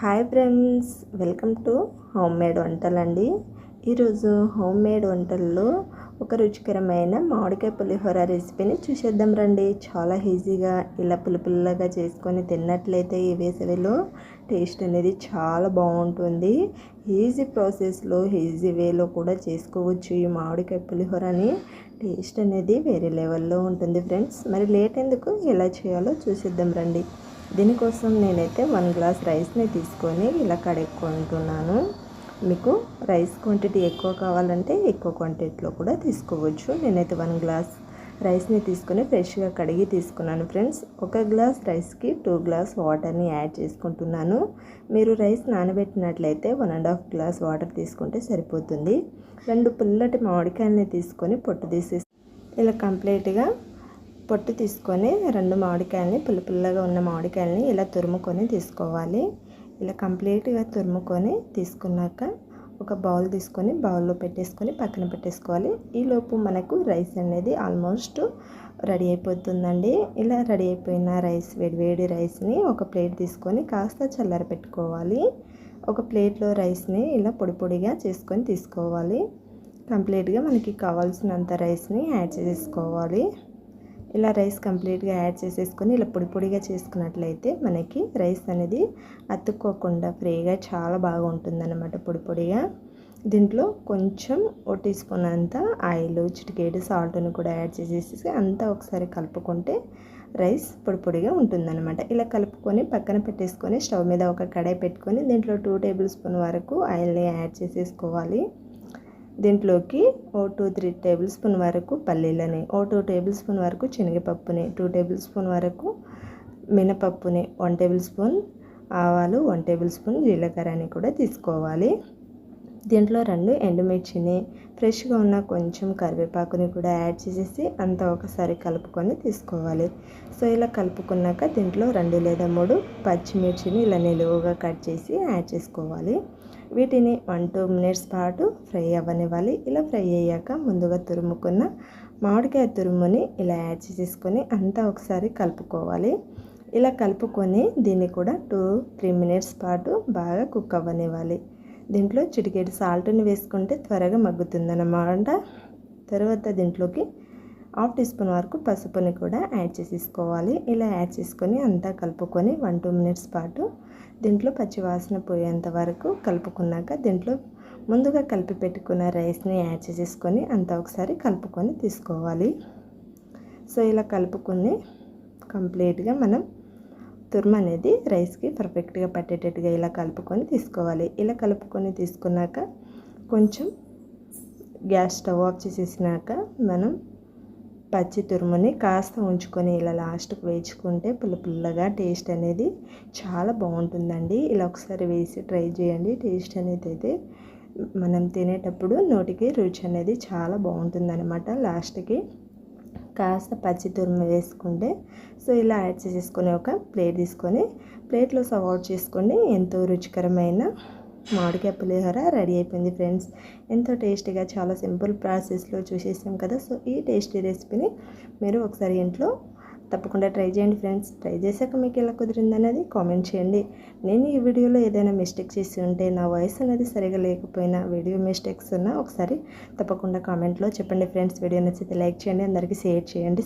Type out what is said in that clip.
Hi friends welcome to home made వంటలండి. ఈరోజు home made వంటల్లో ఒక రుచికరమైన మామిడికాయ పులిహోర రెసిపీని చూసేద్దాం రండి. చాలా ఈజీగా ఇలా పులిపుల్లగా చేసుకొని తిన్నట్లయితే ఈ వేసవిలో టేస్ట్ అనేది చాలా బాగుంటుంది. ఈజీ ప్రాసెస్లో ఈజీ వేలో కూడా చేసుకోవచ్చు ఈ మామిడికాయ పులిహోరని. టేస్ట్ అనేది వేరే లెవెల్లో ఉంటుంది ఫ్రెండ్స్. మరి లేట్ ఎందుకు ఎలా చేయాలో చూసేద్దాం రండి. దీనికోసం నేనైతే వన్ గ్లాస్ రైస్ని తీసుకొని ఇలా కడుక్కుంటున్నాను. మీకు రైస్ క్వాంటిటీ ఎక్కువ కావాలంటే ఎక్కువ క్వాంటిటీలో కూడా తీసుకోవచ్చు. నేనైతే వన్ గ్లాస్ రైస్ని తీసుకొని ఫ్రెష్గా కడిగి తీసుకున్నాను ఫ్రెండ్స్. ఒక గ్లాస్ రైస్కి టూ గ్లాస్ వాటర్ని యాడ్ చేసుకుంటున్నాను. మీరు rice నానబెట్టినట్లయితే one and half glass water తీసుకుంటే సరిపోతుంది. రెండు పుల్లటి మామిడికాయలని తీసుకొని పొట్టు తీసేసి ఇలా కంప్లీట్గా పొట్టు తీసుకొని రెండు మామిడికాయలని పుల్ల పుల్లగా ఉన్న మామిడికాయలని ఇలా తురుముకొని తీసుకోవాలి. ఇలా కంప్లీట్గా తురుముకొని తీసుకున్నాక ఒక బౌల్ తీసుకొని బౌల్లో పెట్టేసుకొని పక్కన పెట్టేసుకోవాలి. ఈలోపు మనకు రైస్ అనేది ఆల్మోస్ట్ రెడీ అయిపోతుందండి. ఇలా రెడీ అయిపోయిన రైస్ వేడి వేడి రైస్ని ఒక ప్లేట్ తీసుకొని కాస్త చల్లర పెట్టుకోవాలి. ఒక ప్లేట్లో రైస్ని ఇలా పొడి పొడిగా చేసుకొని తీసుకోవాలి. కంప్లీట్గా మనకి కావాల్సినంత రైస్ని యాడ్ చేసుకోవాలి ఇలా రైస్ కంప్లీట్గా యాడ్ చేసేసుకొని ఇలా పొడి పొడిగా చేసుకున్నట్లయితే మనకి రైస్ అనేది అతుక్కోకుండా ఫ్రీగా చాలా బాగా ఉంటుందన్నమాట పొడి పొడిగా. దీంట్లో కొంచెం ఓ టీ స్పూన్ అంతా ఆయిల్ చిటికేడు సాల్ట్ని కూడా యాడ్ చేసేసి అంతా ఒకసారి కలుపుకుంటే రైస్ పొడి పొడిగా ఉంటుందన్నమాట. ఇలా కలుపుకొని పక్కన పెట్టేసుకొని స్టవ్ మీద ఒక కడాయి పెట్టుకొని దీంట్లో టూ టేబుల్ స్పూన్ వరకు ఆయిల్ని యాడ్ చేసేసుకోవాలి. దీంట్లోకి ఓ టూ త్రీ టేబుల్ స్పూన్ వరకు పల్లీలని ఓ టూ టేబుల్ స్పూన్ వరకు శనగపప్పుని టూ టేబుల్ స్పూన్ వరకు మినపప్పుని వన్ టేబుల్ స్పూన్ ఆవాలు వన్ టేబుల్ స్పూన్ జీలకర్రని కూడా తీసుకోవాలి. దీంట్లో రెండు ఎండుమిర్చిని ఫ్రెష్గా ఉన్న కొంచెం కరివేపాకుని కూడా యాడ్ చేసేసి అంతా ఒకసారి కలుపుకొని తీసుకోవాలి. సో ఇలా కలుపుకున్నాక దీంట్లో రెండు లేదా మూడు పచ్చిమిర్చిని ఇలా నిలువుగా కట్ చేసి యాడ్ చేసుకోవాలి. వీటిని వన్ టూ మినిట్స్ పాటు ఫ్రై అవ్వనివ్వాలి. ఇలా ఫ్రై అయ్యాక ముందుగా తురుముకున్న మామిడికాయ తురుముని ఇలా యాడ్ చేసేసుకొని అంతా ఒకసారి కలుపుకోవాలి. ఇలా కలుపుకొని దీన్ని కూడా టూ త్రీ మినిట్స్ పాటు బాగా కుక్ అవ్వనివ్వాలి. దీంట్లో చిటికేటి సాల్ట్ని వేసుకుంటే త్వరగా మగ్గుతుందన్నమాట. తర్వాత దీంట్లోకి హాఫ్ టీ స్పూన్ వరకు పసుపుని కూడా యాడ్ చేసేసుకోవాలి. ఇలా యాడ్ చేసుకొని అంతా కలుపుకొని వన్ టూ మినిట్స్ పాటు దీంట్లో పచ్చివాసన పోయేంత వరకు కలుపుకున్నాక దీంట్లో ముందుగా కలిపి పెట్టుకున్న రైస్ని యాడ్ చేసేసుకొని అంతా ఒకసారి కలుపుకొని తీసుకోవాలి. సో ఇలా కలుపుకొని కంప్లీట్గా మనం తుర్మ అనేది రైస్కి పర్ఫెక్ట్గా పట్టేటట్టుగా ఇలా కలుపుకొని తీసుకోవాలి. ఇలా కలుపుకొని తీసుకున్నాక కొంచెం గ్యాస్ స్టవ్ ఆఫ్ చేసేసినాక మనం పచ్చి తురుముని కాస్త ఉంచుకొని ఇలా లాస్ట్కి వేయించుకుంటే పుల్ల పుల్లగా టేస్ట్ అనేది చాలా బాగుంటుందండి. ఇలా ఒకసారి వేసి ట్రై చేయండి. టేస్ట్ అనేది అయితే మనం తినేటప్పుడు నోటికి రుచి అనేది చాలా బాగుంటుందన్నమాట లాస్ట్కి. కాస్త పచ్చి తురుము వేసుకుంటే సో ఇలా యాడ్ చేసేసుకొని ఒక ప్లేట్ తీసుకొని ప్లేట్లో సర్వ్ అవుట్ చేసుకోండి ఎంతో రుచికరమైన మామిడికాయ పులిహోర రెడీ అయిపోయింది ఫ్రెండ్స్. ఎంతో టేస్టీగా చాలా సింపుల్ ప్రాసెస్లో చూసేసాం కదా. సో ఈ టేస్టీ రెసిపీని మీరు ఒకసారి ఇంట్లో తప్పకుండా ట్రై చేయండి ఫ్రెండ్స్. ట్రై చేశాక మీకు ఎలా కుదిరింది అనేది కామెంట్ చేయండి. నేను ఈ వీడియోలో ఏదైనా మిస్టేక్ చేసి ఉంటే నా వాయిస్ అనేది సరిగా లేకపోయినా వీడియో మిస్టేక్స్ ఉన్నా ఒకసారి తప్పకుండా కామెంట్లో చెప్పండి ఫ్రెండ్స్. వీడియో నచ్చితే లైక్ చేయండి అందరికీ షేర్ చేయండి